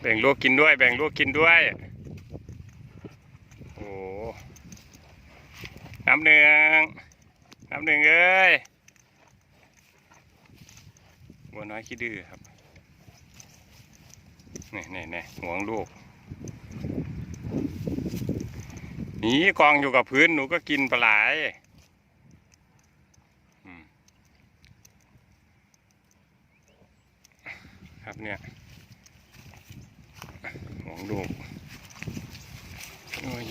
แบ่งลูกกินด้วย แบ่งลูกกินด้วย โอ้น้ำหนึ่งน้ำหนึ่งเอ้ยบัวน้อยขี้ดื้อครับนี่นี่นี่หวงลูกหนีกองอยู่กับพื้นหนูก็กินปลาไหลครับเนี่ย ลูก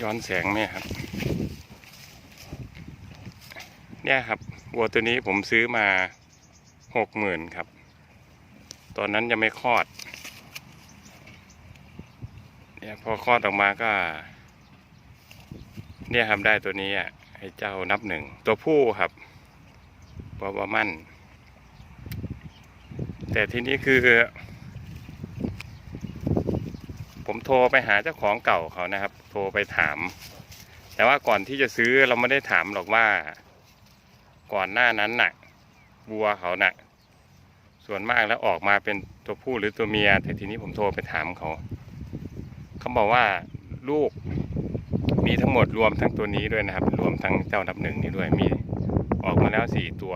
ย้อนแสงแม่ครับ เนี่ยครับวัวตัวนี้ผมซื้อมาหกหมื่นครับ ตอนนั้นยังไม่คลอด เนี่ยพอคลอดออกมาก็ เนี่ยครับได้ตัวนี้อะให้เจ้านับหนึ่ง ตัวผู้ครับบอบามั่นแต่ทีนี้คือ ผมโทรไปหาเจ้าของเก่าเขานะครับ โทรไปถาม แต่ว่าก่อนที่จะซื้อเราไม่ได้ถามหรอกว่า ก่อนหน้านั้นน่ะวัวเขาน่ะ ส่วนมากแล้วออกมาเป็นตัวผู้หรือตัวเมียแต่ทีนี้ผมโทรไปถามเขาเขาบอกว่าลูกมีทั้งหมดรวมทั้งตัวนี้ด้วยนะครับ รวมทั้งเจ้านับหนึ่งนี้ด้วยมีออกมาแล้วสี่ตัว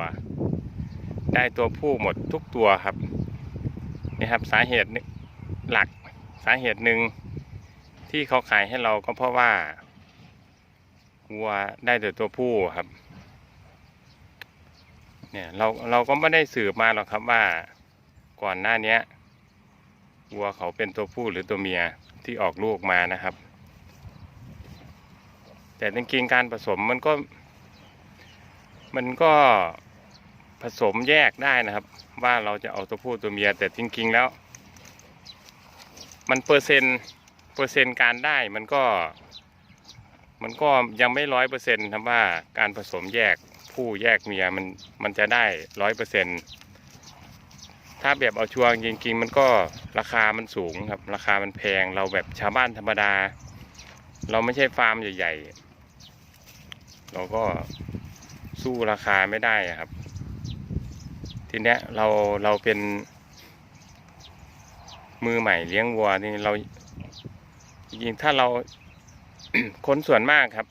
ได้ตัวผู้หมดทุกตัวครับนี่ครับสาเหตุหลัก สาเหตุหนึ่งที่เขาขายให้เราก็เพราะว่าวัวได้แต่ตัวผู้ครับ เนี่ยเราเราก็ไม่ได้สืบมาหรอกครับว่าก่อนหน้านี้วัวเขาเป็นตัวผู้หรือตัวเมียที่ออกลูกมานะครับ แต่จริงๆการผสมมันก็ มันก็ผสมแยกได้นะครับ ว่าเราจะเอาตัวผู้ตัวเมียแต่จริงๆแล้ว มันเปอร์เซ็นต์เปอร์เซ็นต์การได้มันก็ มันก็ยังไม่ร้อยเปอร์เซ็นต์ครับว่าการผสมแยกผู้แยกเมียมันมันจะได้ร้อยเปอร์เซ็นต์ถ้าแบบเอาชัวร์จริงๆ มันก็ราคามันสูงครับ ราคามันแพงเราแบบชาวบ้านธรรมดา เราไม่ใช่ฟาร์มใหญ่ ๆ เราก็สู้ราคาไม่ได้ครับ ทีเนี้ยเราเราเป็น มือใหม่เลี้ยงวัวนี่เราจริงๆถ้าเราคนส่วนมากครับ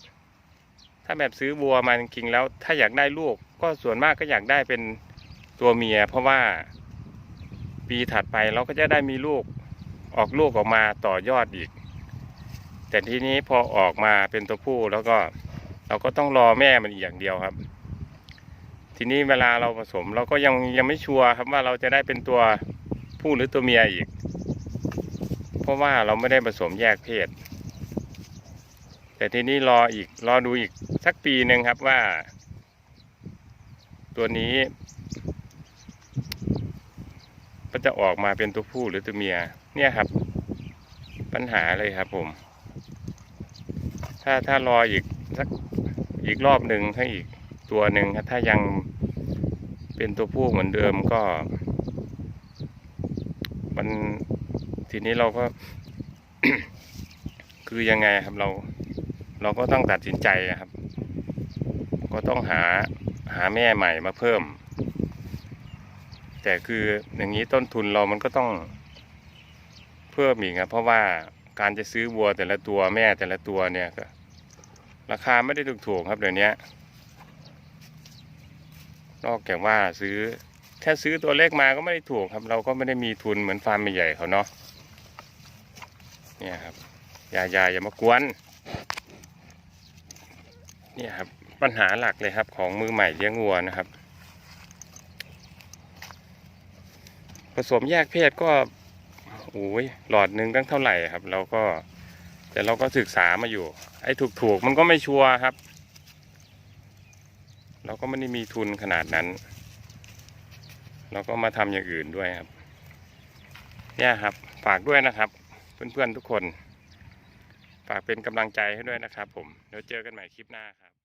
ถ้าแบบซื้อวัวมาจริงๆแล้ว ถ้าอยากได้ลูก ก็ส่วนมากก็อยากได้เป็นตัวเมีย เพราะว่าปีถัดไปเราก็จะได้มีลูกออกลูกออกมาต่อยอดอีก แต่ทีนี้พอออกมาเป็นตัวผู้แล้วก็เราก็ต้องรอแม่มันอีกอย่างเดียวครับ ทีนี้เวลาเราผสมเราก็ยังยังไม่ชัวร์ครับว่าเราจะได้เป็นตัวผู้หรือตัวเมียอีก เพราะว่าเราไม่ได้ผสมแยกเพศ แต่ทีนี้รออีกรอดูอีกสักปีหนึ่งครับว่า ตัวนี้ก็จะออกมาเป็นตัวผู้หรือตัวเมีย เนี่ยครับ ปัญหาเลยครับผม ถ้าถ้ารออีกสักอีกรอบหนึ่งถ้าอีกตัวหนึ่งครับถ้ายังเป็นตัวผู้เหมือนเดิมก็ มัน ทีนี้เราก็ คือยังไงครับเรา เราก็ต้องตัดสินใจครับ ก็ต้องหาหาแม่ใหม่มาเพิ่ม แต่คืออย่างนี้ต้นทุนเรามันก็ต้องเพิ่มอีกครับเพราะว่าการจะซื้อวัวแต่ละตัวแม่แต่ละตัวเนี่ยก็ราคาไม่ได้ถูกๆครับเดี๋ยวนี้นอกจากว่าซื้อแค่ซื้อตัวเล็กมาก็ไม่ได้ถูกครับ เราก็ไม่ได้มีทุนเหมือนฟาร์มใหญ่เขาเนาะ เนี่ยครับอย่าอย่าอย่ามากวนเนี่ยครับปัญหาหลักเลยครับของมือใหม่เลี้ยงวัวนะครับ ผสมแยกเพศก็โอ้ยหลอดหนึ่งตั้งเท่าไหร่ครับ เราก็ แต่เราก็ศึกษามาอยู่ ไอ้ถูกๆมันก็ไม่ชัวร์ครับ เราก็ไม่ได้มีทุนขนาดนั้น เราก็มาทำอย่างอื่นด้วยครับ เนี่ยครับ ฝากด้วยนะครับ เพื่อนๆทุกคน ฝากเป็นกำลังใจให้ด้วยนะครับผม เดี๋ยวเจอกันใหม่คลิปหน้าครับ